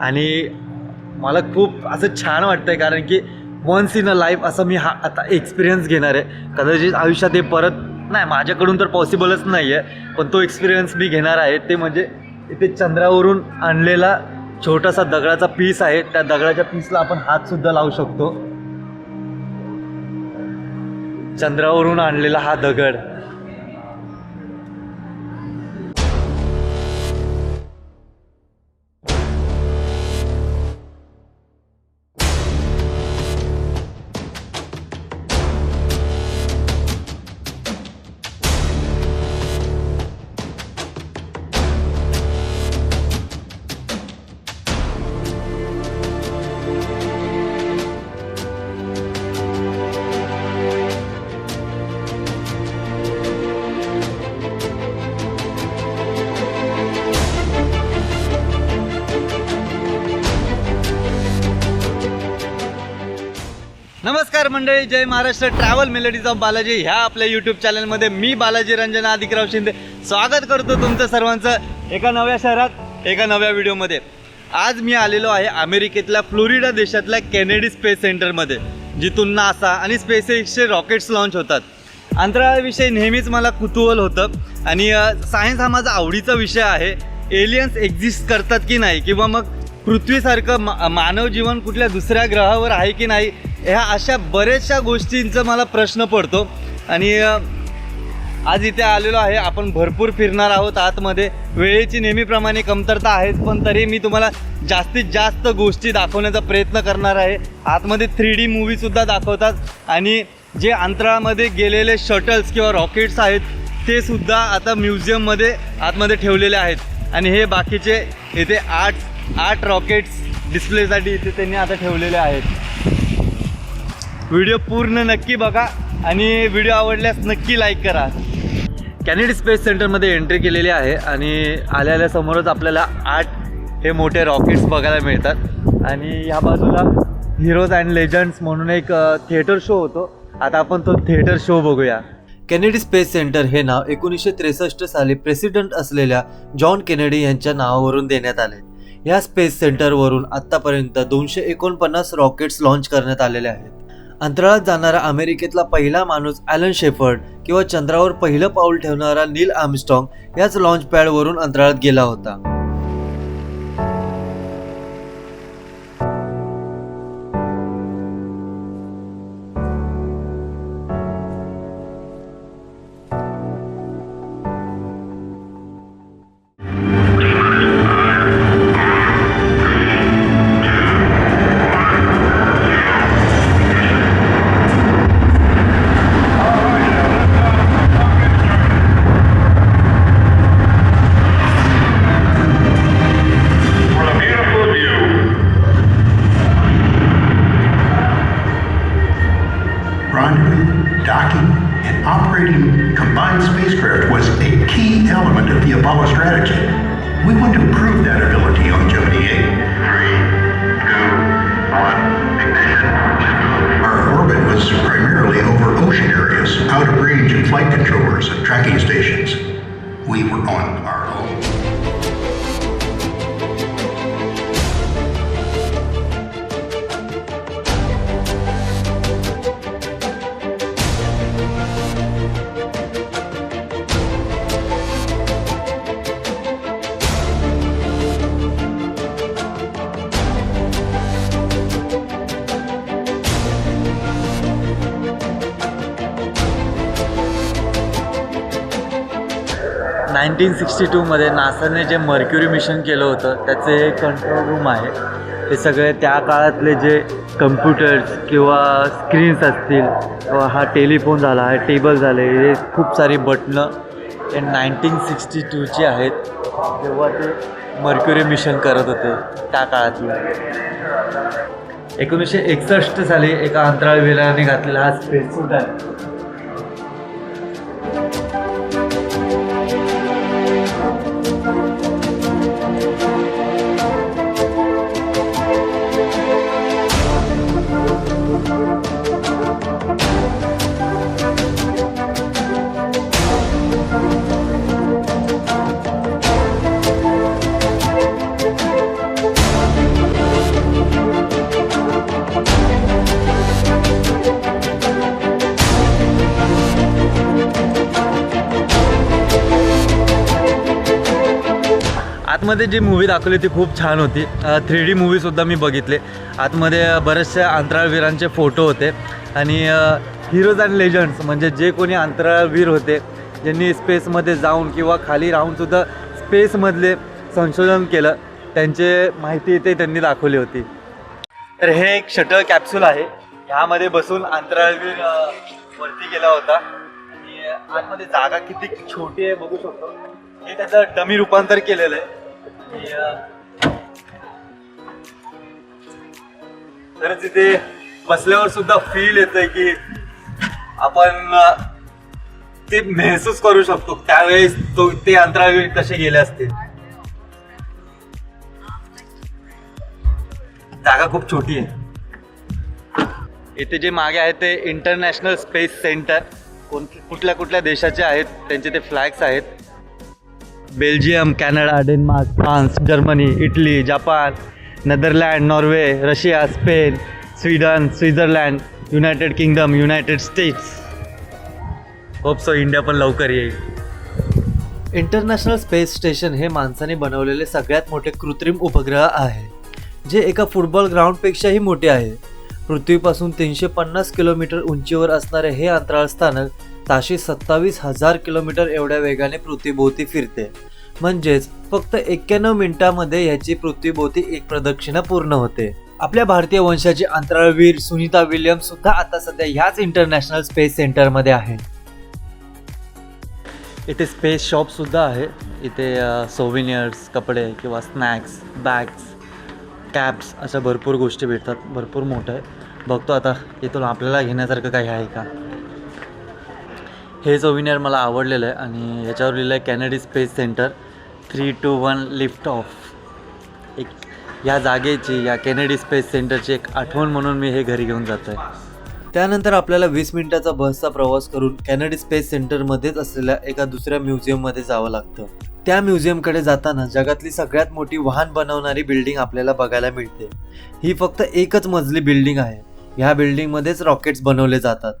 आणि मला खूप असं छान वाटतं आहे कारण की वन्स इन अ लाईफ असं मी हा आता एक्सपिरियन्स घेणार आहे. कदाचित आयुष्यात हे परत नाही माझ्याकडून तर पॉसिबलच नाही आहे पण तो एक्सपिरियन्स मी घेणार आहे. ते म्हणजे इथे चंद्रावरून आणलेला छोटासा दगडाचा पीस आहे. त्या दगडाच्या पीसला आपण हातसुद्धा लावू शकतो. चंद्रावरून आणलेला हा दगड. नमस्कार मंडळी जय Maharashtra travel melodies of Balaji ह्या आपल्या यूट्यूब चॅनलमध्ये मी बालाजी रंजन आदिकराव शिंदे. स्वागत करतो तुमचं सर्वांचं एका नव्या शहरात एका नव्या व्हिडिओमध्ये. आज मी आलेलो आहे अमेरिकेतल्या फ्लोरिडा देशातल्या कॅनेडी स्पेस सेंटरमध्ये जिथून नासा आणि स्पेस एक्सचे रॉकेट्स लॉन्च होतात. अंतराळाविषयी नेहमीच मला कुतूहल होतं आणि सायन्स हा माझा आवडीचा विषय आहे. एलियन्स एक्झिस्ट करतात की नाही? किंवा मग पृथ्वीसारखं मा मानव जीवन कुठल्या दुसऱ्या ग्रहावर आहे की नाही? ह्या अशा बऱ्याचशा गोष्टींचा मला प्रश्न पडतो. आणि आज इथे आलेलो आहे. आपण भरपूर फिरणार आहोत आतमध्ये. वेळेची नेहमीप्रमाणे कमतरता आहेच पण तरी मी तुम्हाला जास्तीत जास्त गोष्टी दाखवण्याचा प्रयत्न करणार आहे. आतमध्ये थ्री डी मूवीसुद्धा दाखवतात. आणि जे अंतराळामध्ये गेलेले शटल्स किंवा रॉकेट्स आहेत ते सुद्धा आता म्युझियममध्ये आतमध्ये ठेवलेले आहेत. आणि हे बाकीचे इथे आठ आठ रॉकेट्स डिस्प्लेसाठी इथे त्यांनी आता ठेवलेले आहेत. व्हिडिओ पूर्ण नक्की बघा आणि व्हिडिओ आवडल्यास नक्की लाईक करा. कॅनेडी स्पेस सेंटरमध्ये एंट्री केलेली आहे आणि आल्या आल्या समोरच आपल्याला आठ हे मोठे रॉकेट्स बघायला मिळतात. आणि ह्या बाजूला हिरोज अँड लेजंड्स म्हणून एक थिएटर शो होतो. आता आपण तो थिएटर शो बघूया. कॅनेडी स्पेस सेंटर हे नाव एकोणीसशे त्रेसष्ट साली प्रेसिडेंट असलेल्या जॉन केनेडी यांच्या नावावरून देण्यात आले. या स्पेस सेंटरवरून आत्तापर्यंत दोनशे एकोणपन्नास रॉकेट्स लॉन्च करण्यात आलेले आहेत. अंतराळात जाणारा अमेरिकेतला पहिला माणूस ॲलन शेफर्ड किंवा चंद्रावर पहिलं पाऊल ठेवणारा नील आर्मस्ट्रॉंग याच लॉन्च पॅडवरून अंतराळात गेला होता. नाईन्टीन सिक्स्टी टूमध्ये नासाने जे मर्क्युरी मिशन केलं होतं त्याचे हे कंट्रोल रूम आहे. हे सगळे त्या काळातले जे कम्प्युटर्स किंवा स्क्रीन्स असतील किंवा हा टेलिफोन झाला हा टेबल झाले हे खूप सारी बटणं हे नाईन्टीन सिक्स्टी टूची आहेत. तेव्हा ते मर्क्युरी मिशन करत होते त्या काळातले. एकोणीसशे एकसष्ट साली एका अंतराळवीराने घातलेला हा स्पेस सूट आहे. आतमध्ये जी मूवी दाखवली ती खूप छान होती. थ्री डी मूवीसुद्धा मी बघितले. आतमध्ये अ, बरेचशा अंतराळवीरांचे फोटो होते. आणि हिरोज अँड लेजंड्स म्हणजे जे कोणी अंतराळवीर होते ज्यांनी स्पेसमध्ये जाऊन किंवा खाली राहूनसुद्धा स्पेसमधले संशोधन केलं त्यांचे माहिती इथे त्यांनी दाखवली होती. तर हे एक शटल कॅप्सूल आहे. ह्यामध्ये बसून अंतराळवीर वरती गेला होता. आणि आतमध्ये जागा किती छोटी आहे बघू शकतो. हे त्याचं डमी रूपांतर केलेलं आहे. तर तिथे बसल्यावर सुद्धा फील येतंय की आपण ते महसूस करू शकतो. त्यावेळेस तो ते अंतराळवीर कसे गेले असतील जागा खूप छोटी आहे. इथे जे मागे आहे ते इंटरनॅशनल स्पेस सेंटर कोण कुठल्या कुठल्या देशाचे आहेत त्यांचे ते फ्लॅग्स आहेत. Belgium Canada Denmark France Germany Italy Japan Netherland Norway Russia Spain Sweden Switzerland United Kingdom United States. Hope so India पण लवकर येईल. इंटरनॅशनल स्पेस स्टेशन हे माणसाने बनवलेले सगळ्यात मोठे कृत्रिम उपग्रह आहे जे एका फुटबॉल ग्राउंडपेक्षाही मोठे आहे. पृथ्वीपासून तीनशे पन्नास किलोमीटर उंचीवर असणारे हे अंतराळ स्थानक ताशी सत्तावीस हजार किलोमीटर एवढ्या वेगाने पृथ्वीभोवती फिरते. म्हणजेच फक्त एक्क्याण्णव मिनिटांमध्ये ह्याची पृथ्वीभोवती एक प्रदक्षिणा पूर्ण होते. आपल्या भारतीय वंशाची अंतराळवीर सुनीता विल्यम्स सुद्धा आता सध्या ह्याच इंटरनॅशनल स्पेस सेंटरमध्ये आहे. इथे स्पेस शॉपसुद्धा आहे. इथे सोविनियर्स कपडे किंवा स्नॅक्स बॅग्स कॅप्स अशा भरपूर गोष्टी भेटतात. भरपूर मोठं आहे. बघतो आता इथून आपल्याला घेण्यासारखं काही आहे का? हे सोविनियर मला आवडलेलं आहे आणि याच्यावर लिहिलं आहे Kennedy space centre three two one lift off एक या जागेची या कॅनडी स्पेस सेंटरची एक आठवण म्हणून मी हे घरी घेऊन जातो आहे त्यानंतर आपल्याला वीस मिनिटाचा बसचा प्रवास करून कॅनडी स्पेस सेंटरमध्येच असलेल्या एका दुसऱ्या म्युझियममध्ये जावं लागतं. त्या म्युझियमकडे जाताना जगातली सगळ्यात मोठी वाहन बनवणारी बिल्डिंग आपल्याला बघायला मिळते. ही फक्त एकच मजली बिल्डिंग आहे. ह्या बिल्डिंगमध्येच रॉकेट्स बनवले जातात.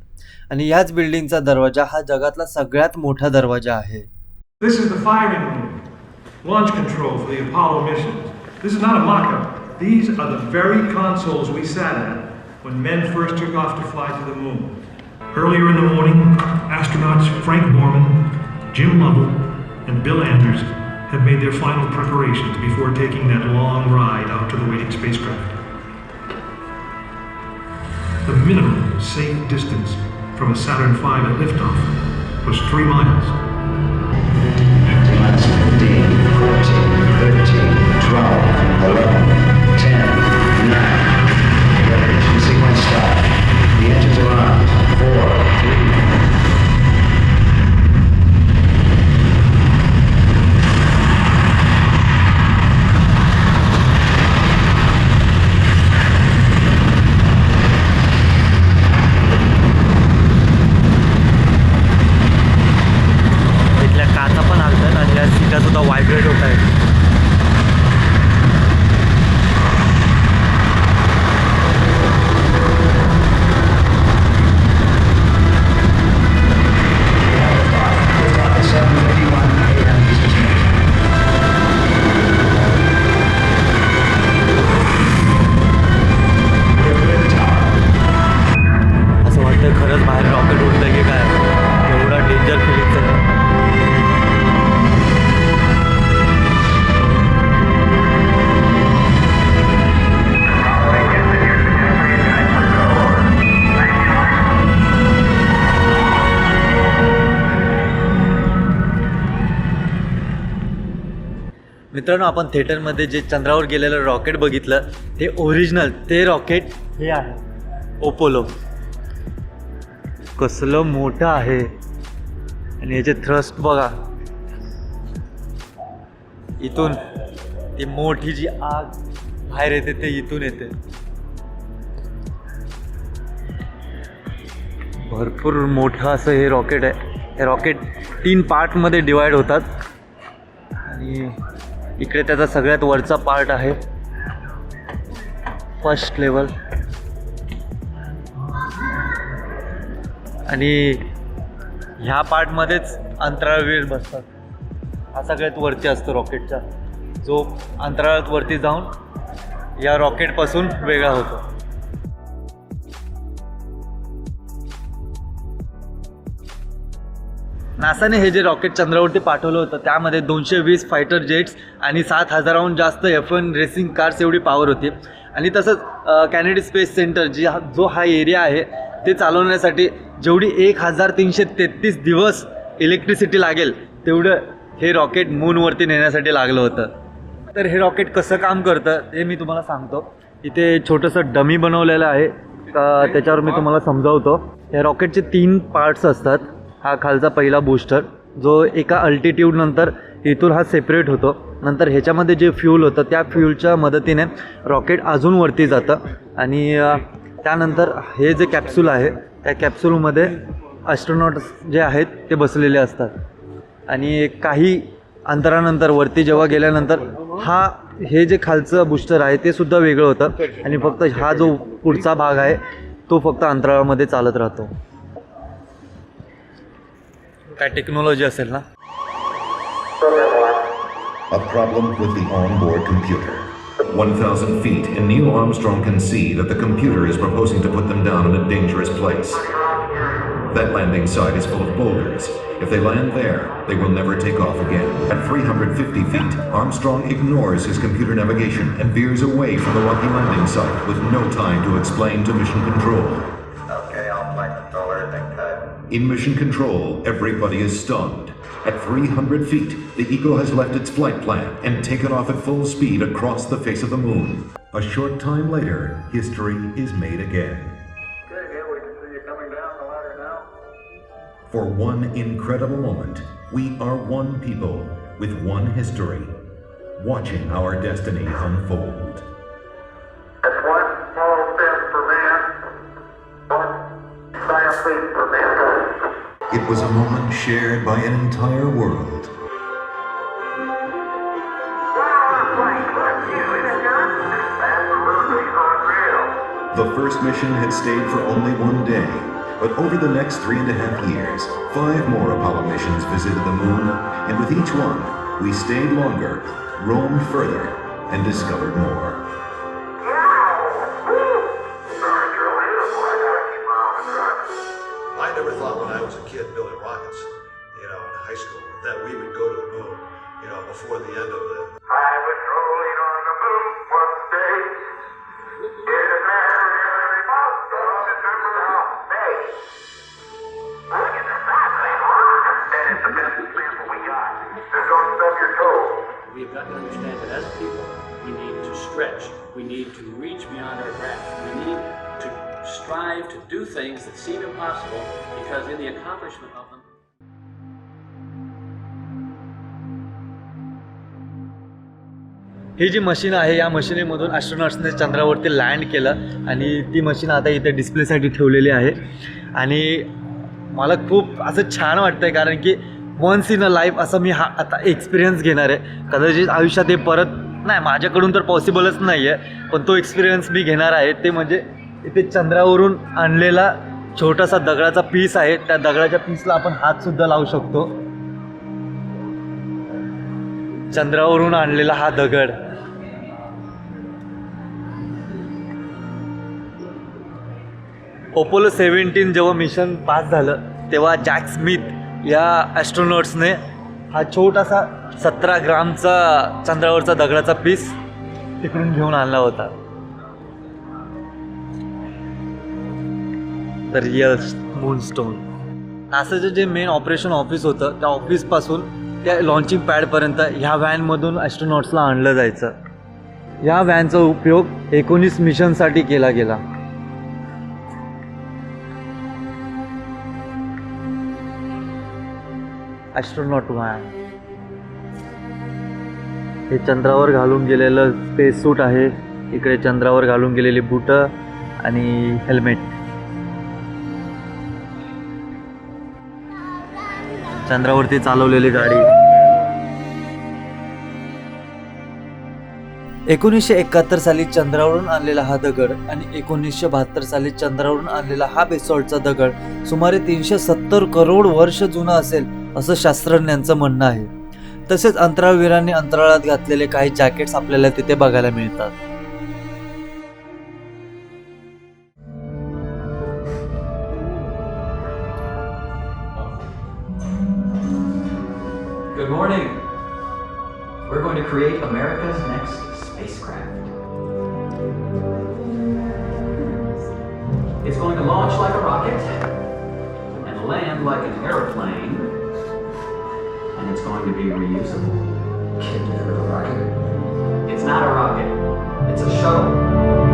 आणि ह्याच बिल्डिंगचा दरवाजा हा जगातला सगळ्यात मोठा दरवाजा आहे This is the firing room. Launch control for the Apollo missions. This is not a mock-up. These are the very consoles we sat at when men first took off to fly to the moon. Earlier in the morning, astronauts Frank Borman, Jim Lovell, and Bill Anders had made their final preparations before taking that long ride out to the waiting spacecraft. The minimum safe distance from a Saturn V at liftoff was three miles. 15, 14, 13, 12, 11, 10, 9. Ignition sequence start. The engines are on. 4, 3, मित्रांनो आपण थिएटरमध्ये जे चंद्रावर गेलेलं rocket बघितलं ते original ते rocket हे आहे. ओपोलो कसलं मोठं आहे. आणि याचे थ्रस्ट बघा. इथून ती मोठी जी आग बाहेर येते ते इथून येते. भरपूर मोठं असं हे रॉकेट आहे. हे रॉकेट तीन पार्टमध्ये डिवाईड होतात. आणि इकडे त्याचा सगळ्यात वरचा पार्ट आहे. फर्स्ट लेवल आणि ह्या पार्टमध्येच अंतराळवीर बसतात. हा सगळ्यात वरती असतो रॉकेटचा जो अंतराळात वरती जाऊन या रॉकेटपासून वेगळा होतो. नासाने हे जे रॉकेट चंद्रावरती पाठवलं होतं त्यामध्ये दोनशे वीस फायटर जेट्स आणि सात हजाराहून जास्त एफ वन रेसिंग कार्स एवढी पॉवर होती. आणि तसंच कॅनेडी स्पेस सेंटर जी हा जो हा एरिया आहे ते चालवण्यासाठी जेवढी एक हजार तीनशे तेहतीस दिवस इलेक्ट्रिसिटी लागेल तेवढं हे रॉकेट मूनवरती नेण्यासाठी लागलं होतं. तर हे रॉकेट कसं काम करतं ते मी तुम्हाला सांगतो. इथे छोटंसं डमी बनवलेलं आहे. का त्याच्यावर मी तुम्हाला समजावतो. या रॉकेटचे तीन पार्ट्स असतात. हा खालचा पहिला बूस्टर जो एका अल्टिट्यूडनंतर इथून हा सेपरेट होतो. नंतर ह्याच्यामध्ये जे फ्यूल होतं त्या फ्यूलच्या मदतीने रॉकेट अजून वरती जातं. आणि त्यानंतर हे जे कॅप्सूल आहे त्या कॅप्सूलमध्ये ॲस्ट्रॉनॉट्स जे आहेत ते बसलेले असतात. आणि काही अंतरानंतर वरती जेव्हा गेल्यानंतर हा हे जे खालचं बूस्टर आहे ते सुद्धा वेगळं होतं. आणि फक्त हा जो पुढचा भाग आहे तो फक्त अंतराळामध्ये चालत राहतो. काय टेक्नॉलॉजी असेल ना A problem with the onboard computer. 1,000 feet, and Neil Armstrong can see that the computer is proposing to put them down in a dangerous place. That landing site is full of boulders. If they land there, they will never take off again. At 350 feet, Armstrong ignores his computer navigation and veers away from the rocky landing site with no time to explain to Mission Control. In Mission Control, everybody is stunned. At 300 feet, the Eagle has left its flight plan and taken off at full speed across the face of the moon. A short time later, history is made again. Okay, yeah, we can see you coming down the ladder now. For one incredible moment, we are one people with one history, watching our destiny unfold. Was a moment shared by an entire world. The first mission had stayed for only one day, but over the next three and a half years, five more Apollo missions visited the moon, and with each one, we stayed longer, roamed further, and discovered more. The moon, you know, before the end of the. I was rolling on the moon one day. In a very month of December of May. Look at the size of that rock. That is the best example we got. Just don't stub your toe. We've got to understand that as people, we need to stretch. We need to reach beyond our grasp. We need to strive to do things that seem impossible because in the accomplishment of them, ही जी machine आहे या मशीनीमधून ॲस्ट्रॉनॉट्सने चंद्रावरती land केलं आणि ती machine आता इथे डिस्प्लेसाठी ठेवलेली आहे. आणि मला खूप असं छान वाटतं आहे कारण की वन्स इन अ लाईफ असं मी हा आता एक्सपिरियन्स घेणार आहे. कदाचित आयुष्यात हे परत नाही माझ्याकडून तर पॉसिबलच नाही आहे पण तो एक्सपिरियन्स मी घेणार आहे. ते म्हणजे इथे चंद्रावरून आणलेला छोटासा दगडाचा पीस आहे. त्या दगडाच्या पीसला आपण हातसुद्धा लावू शकतो. चंद्रावरून आणलेला हा दगड. ओपोलो सेव्हन्टीन जेव्हा मिशन पास झालं तेव्हा जॅक स्मिथ या ॲस्ट्रोनॉट्सने हा छोटासा सतरा ग्रामचा चंद्रावरचा दगडाचा पीस तिकडून घेऊन आणला होता. द रिअल मूनस्टोन नासाचं जे मेन ऑपरेशन ऑफिस होतं त्या ऑफिसपासून त्या लॉन्चिंग पॅडपर्यंत ह्या व्हॅनमधून ॲस्ट्रोनॉट्सला आणलं जायचं. या व्हॅनचा उपयोग एकोणीस मिशनसाठी केला गेला. ॲस्ट्रोनॉट व्हॅन हे चंद्रावर घालून गेलेलं स्पेस सूट आहे. इकडे चंद्रावर घालून गेलेली बुटं आणि हेल्मेट चंद्रावरती चालवलेली गाडी. एकोणीसशे एकाहत्तर साली चंद्रावरून आणलेला हा दगड आणि एकोणीसशे बहात्तर साली चंद्रावरून आणलेला हा बेसॉल्टचा दगड सुमारे तीनशे सत्तर करोड वर्ष जुना असेल. असं शास्त्रज्ञांचं म्हणणं आहे. तसेच अंतराळवीरांनी अंतराळात घातलेले काही जॅकेट्स आपल्याला तिथे बघायला मिळतात. It's going to launch like a rocket and land like an airplane. It's going to be reusable. Can't do a rocket. It's not a rocket. It's a shuttle.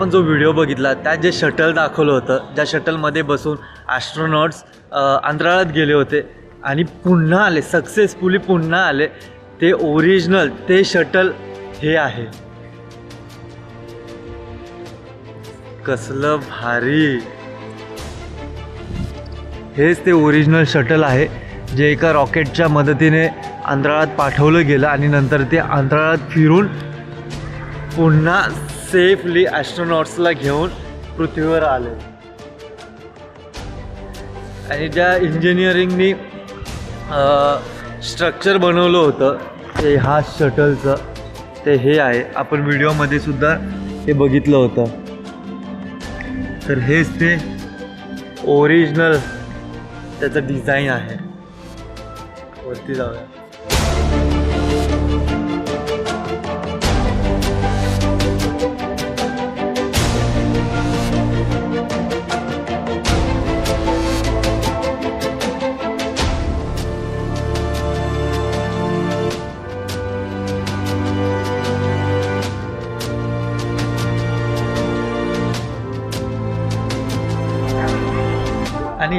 आपण जो व्हिडिओ बघितला त्यात जे शटल दाखवलं होतं ज्या शटलमध्ये बसून ॲस्ट्रोनॉट्स अंतराळात गेले होते आणि पुन्हा आले सक्सेसफुली पुन्हा आले ते ओरिजिनल ते शटल हे आहे. कसलं भारी. हेच ते ओरिजिनल शटल आहे जे एका रॉकेटच्या मदतीने अंतराळात पाठवलं गेलं आणि नंतर ते अंतराळात फिरून पुन्हा सेफली ॲस्ट्रोनॉट्सला घेऊन पृथ्वीवर आले. आणि ज्या इंजिनिअरिंगनी स्ट्रक्चर बनवलं होतं ते हा शटलचं ते हे आहे. आपण व्हिडिओमध्ये सुद्धा हे बघितलं होतं. तर हेच ते ओरिजिनल त्याचं डिझाईन आहे. वरती जाऊया.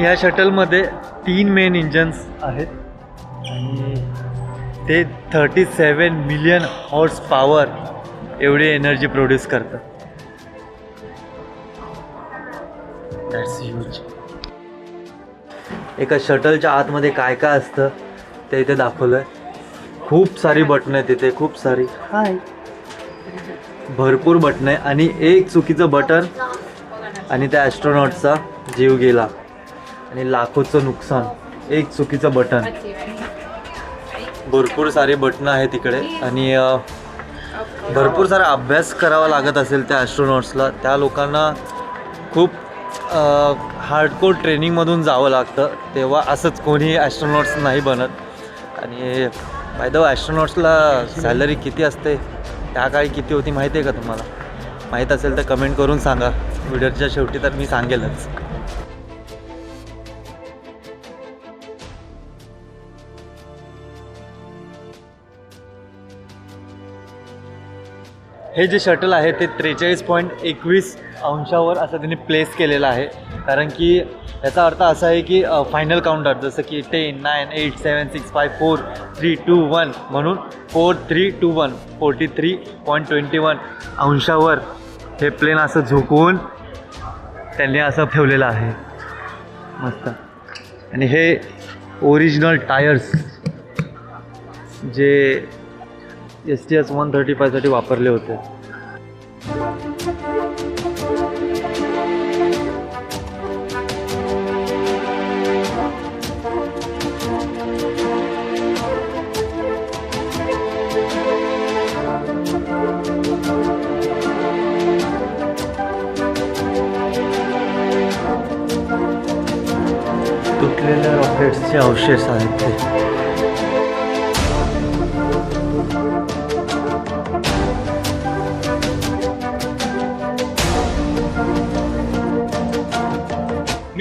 आणि ह्या शटलमध्ये तीन मेन इंजन्स आहेत. आणि ते thirty seven million horse power एवढी एनर्जी प्रोड्यूस करतं दॅट्स ह्यूज एका शटलच्या आतमध्ये काय काय असतं ते इथे दाखवलं आहे खूप सारी बटणं आहेत तिथे खूप सारी. हाय. भरपूर बटणं आहे आणि एक चुकीचं बटन आणि त्या ॲस्ट्रॉनॉटचा जीव गेला. आणि लाखोचं नुकसान. एक चुकीचं बटन. भरपूर सारे बटणं आहेत तिकडे. आणि भरपूर सारा अभ्यास करावा लागत असेल त्या ॲस्ट्रॉनॉट्सला त्या लोकांना खूप हार्डकोर ट्रेनिंगमधून जावं लागतं. तेव्हा असंच कोणी ॲस्ट्रॉनॉट्स नाही बनत. आणि बाय द ॲस्ट्रॉनॉट्सला सॅलरी किती असते? त्या काळी किती होती माहिती आहे का तुम्हाला? माहीत असेल तर कमेंट करून सांगा. व्हिडिओच्या शेवटी तर मी सांगेलच. हे जे शटल आहे ते त्रेचाळीस पॉईंट एकवीस अंशावर असं त्यांनी प्लेस केलेलं आहे. कारण की याचा अर्थ असा आहे की फायनल काउंटर जसं की ten nine eight seven six five four three two one म्हणून four three two one forty three point twenty one अंशावर हे प्लेन असं झोकवून त्यांनी असं ठेवलेलं आहे. मस्त. आणि हे ओरिजिनल टायर्स जे S T S one thirty फायसाठी वापरले होते. तुटलेल्या रॉकेट्सचे अवशेष आहेत ते.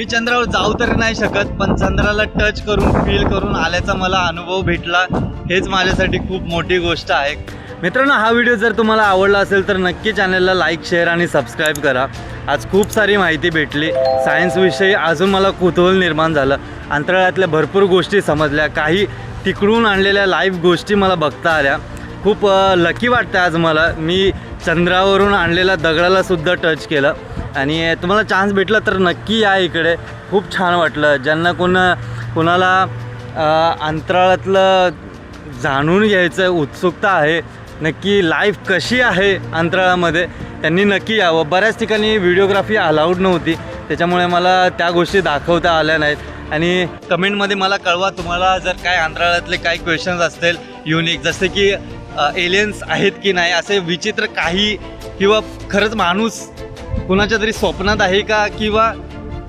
मी चंद्रावर जाऊ तर नाही शकत पण चंद्राला टच करून फील करून आल्याचा मला अनुभव भेटला. हेच माझ्यासाठी खूप मोठी गोष्ट आहे. मित्रांनो हा व्हिडिओ जर तुम्हाला आवडला असेल तर नक्की चॅनलला लाईक शेअर आणि सबस्क्राईब करा. आज खूप सारी माहिती भेटली. सायन्सविषयी अजून मला कुतूहल निर्माण झालं. अंतराळातल्या भरपूर गोष्टी समजल्या. काही तिकडून आणलेल्या लाईव्ह गोष्टी मला बघता आल्या. खूप लकी वाटतं आज मला. मी चंद्रावरून आणलेल्या दगडालासुद्धा टच केलं. आणि तुम्हाला चान्स भेटला तर नक्की या इकडे. खूप छान वाटलं. ज्यांना कोण कोणाला अंतराळातलं जाणून घ्यायचं उत्सुकता आहे नक्की लाईफ कशी आहे अंतराळामध्ये त्यांनी नक्की यावं. बऱ्याच ठिकाणी व्हिडिओग्राफी अलाउड नव्हती. त्याच्यामुळे मला त्या गोष्टी दाखवता आल्या नाहीत. आणि कमेंटमध्ये मला कळवा तुम्हाला जर काय अंतराळातले काही क्वेश्चन्स असतील युनिक जसे की एलियन्स आहेत की नाही असे विचित्र काही किंवा खरंच माणूस कुणाच्या तरी स्वप्नात आहे का? किंवा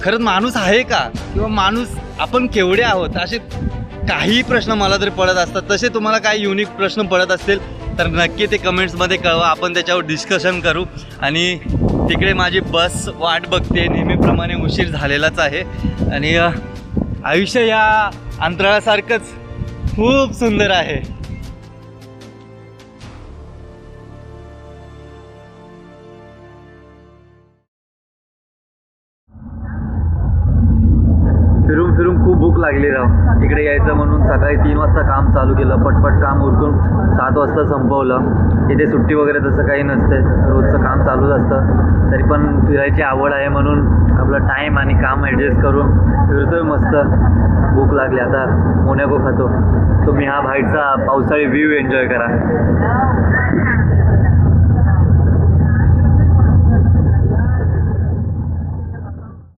खरंच माणूस आहे का? किंवा माणूस आपण केवढे आहोत? असे काही प्रश्न मला तरी पडत असतात तसे तुम्हाला काही युनिक प्रश्न पडत असतील तर नक्की ते कमेंट्समध्ये कळवा. आपण त्याच्यावर डिस्कशन करू. आणि तिकडे माझी बस वाट बघते. नेहमीप्रमाणे उशीर झालेलाच आहे. आणि आयुष्य या अंतराळासारखंच खूप सुंदर आहे. इकडे यायचं म्हणून सकाळी तीन वाजता काम चालू केलं. पटपट काम उरकून सात वाजता संपवलं. इथे सुट्टी वगैरे तसं काही नसते. रोजचं काम चालूच असतं. तरी पण फिरायची आवड आहे म्हणून आपलं टाईम आणि काम ॲडजस्ट करून फिरतोय मस्त. भूक लागली आता. मोन्याको खातो. तुम्ही हा बाहेरचा पावसाळी व्ह्यू एन्जॉय करा.